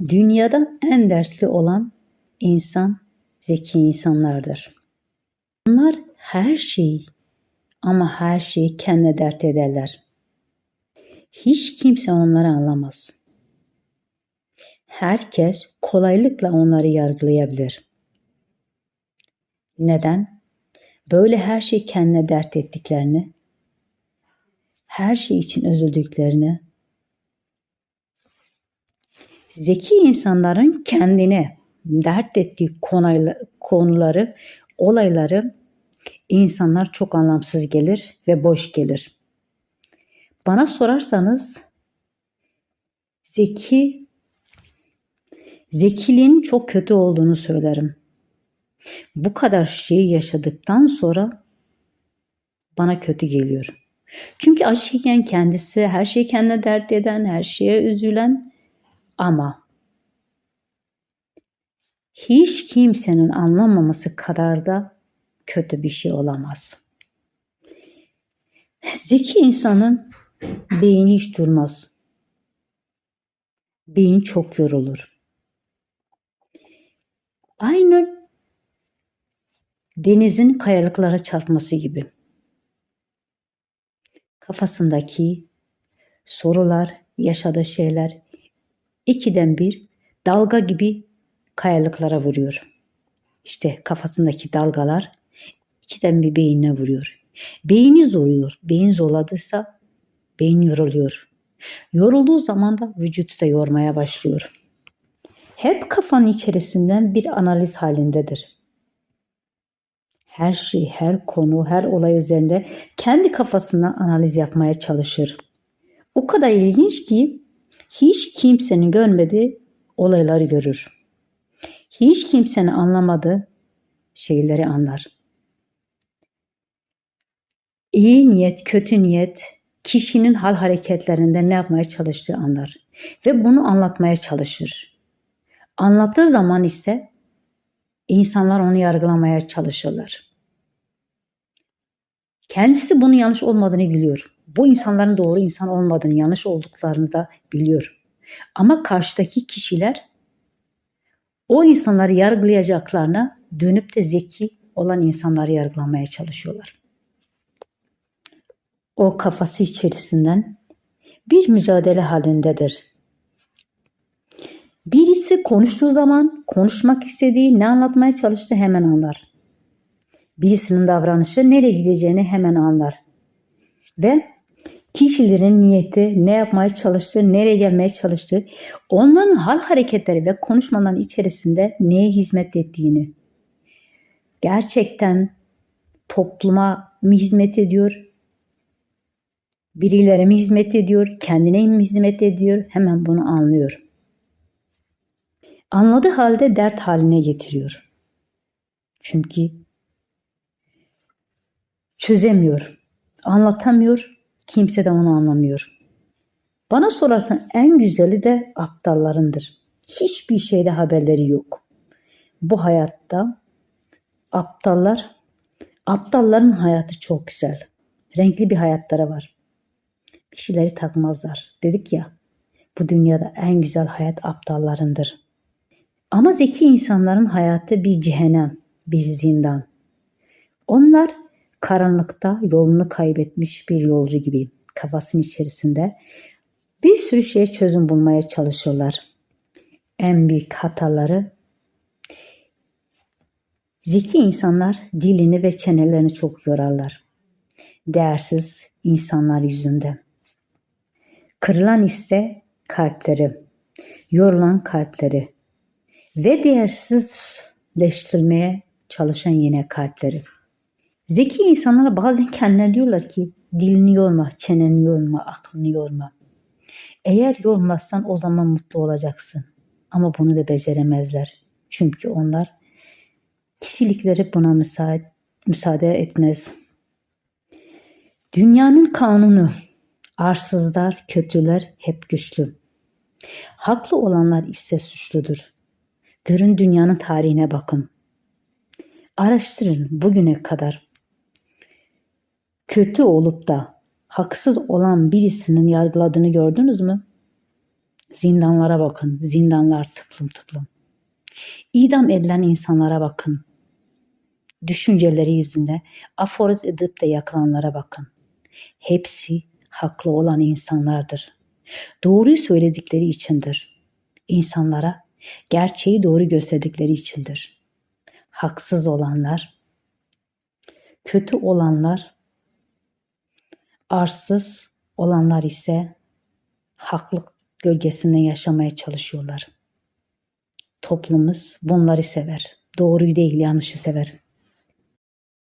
Dünyada en dertli olan insan zeki insanlardır. Onlar her şeyi ama her şeyi kendine dert ederler. Hiç kimse onları anlamaz. Herkes kolaylıkla onları yargılayabilir. Neden? Böyle her şeyi kendine dert ettiklerini, her şey için üzüldüklerini, zeki insanların kendine dert ettiği konuyla- konuları, olayları insanlar çok anlamsız gelir ve boş gelir. Bana sorarsanız zeki zekiliğin çok kötü olduğunu söylerim. Bu kadar şeyi yaşadıktan sonra bana kötü geliyor. Çünkü acı çeken kendisi, her şeyi kendine dert eden, her şeye üzülen ama hiç kimsenin anlamaması kadar da kötü bir şey olamaz. Zeki insanın beyni hiç durmaz. Beyin çok yorulur. Aynı denizin kayalıklara çarpması gibi. Kafasındaki sorular, yaşadığı şeyler ikiden bir dalga gibi kayalıklara vuruyor. İşte kafasındaki dalgalar ikiden bir beynine vuruyor. Beyni zoruyor. Beyin zorladıysa beyin yoruluyor. Yorulduğu zaman da vücutu da yormaya başlıyor. Hep kafanın içerisinden bir analiz halindedir. Her şey, her konu, her olay üzerinde kendi kafasından analiz yapmaya çalışır. O kadar ilginç ki hiç kimsenin görmediği olayları görür. Hiç kimsenin anlamadığı şeyleri anlar. İyi niyet, kötü niyet kişinin hal hareketlerinde ne yapmaya çalıştığı anlar ve bunu anlatmaya çalışır. Anlattığı zaman ise insanlar onu yargılamaya çalışırlar. Kendisi bunun yanlış olmadığını biliyor. Bu insanların doğru insan olmadığını, yanlış olduklarını da biliyor. Ama karşıdaki kişiler o insanları yargılayacaklarına dönüp de zeki olan insanları yargılamaya çalışıyorlar. O kafası içerisinden bir mücadele halindedir. Birisi konuştuğu zaman konuşmak istediği, ne anlatmaya çalıştığı hemen anlar. Birisinin davranışı nereye gideceğini hemen anlar. Ve kişilerin niyeti, ne yapmaya çalıştığı, nereye gelmeye çalıştığı, onların hal hareketleri ve konuşmaların içerisinde neye hizmet ettiğini, gerçekten topluma mı hizmet ediyor, birilerine mi hizmet ediyor, kendine mi hizmet ediyor, hemen bunu anlıyor. Anladığı halde dert haline getiriyor. Çünkü çözemiyor, anlatamıyor, kimse de onu anlamıyor. Bana sorarsan en güzeli de aptallarındır. Hiçbir şeyde haberleri yok. Bu hayatta aptallar, aptalların hayatı çok güzel. Renkli bir hayatları var. Bir şeyleri takmazlar. Dedik ya, bu dünyada en güzel hayat aptallarındır. Ama zeki insanların hayatı bir cehennem, bir zindan. Onlar karanlıkta yolunu kaybetmiş bir yolcu gibi kafasının içerisinde bir sürü şeye çözüm bulmaya çalışırlar. En büyük hataları zeki insanlar dilini ve çenelerini çok yorarlar. Değersiz insanlar yüzünden. Kırılan ise kalpleri, yorulan kalpleri ve değersizleştirilmeye çalışan yine kalpleri. Zeki insanlar bazen kendilerine diyorlar ki dilini yorma, çeneni yorma, aklını yorma. Eğer yormazsan o zaman mutlu olacaksın. Ama bunu da beceremezler. Çünkü onlar kişilikleri buna müsaade, müsaade etmez. Dünyanın kanunu arsızlar, kötüler hep güçlü. Haklı olanlar ise suçludur. Görün dünyanın tarihine bakın. Araştırın bugüne kadar kötü olup da haksız olan birisinin yargıladığını gördünüz mü? Zindanlara bakın. Zindanlar tıklım tıklım. İdam edilen insanlara bakın. Düşünceleri yüzünde aforoz edip de yakılanlara bakın. Hepsi haklı olan insanlardır. Doğruyu söyledikleri içindir. İnsanlara gerçeği doğru gösterdikleri içindir. Haksız olanlar, kötü olanlar, arsız olanlar ise haklık gölgesinde yaşamaya çalışıyorlar. Toplumumuz bunları sever. Doğruyu değil yanlışı sever.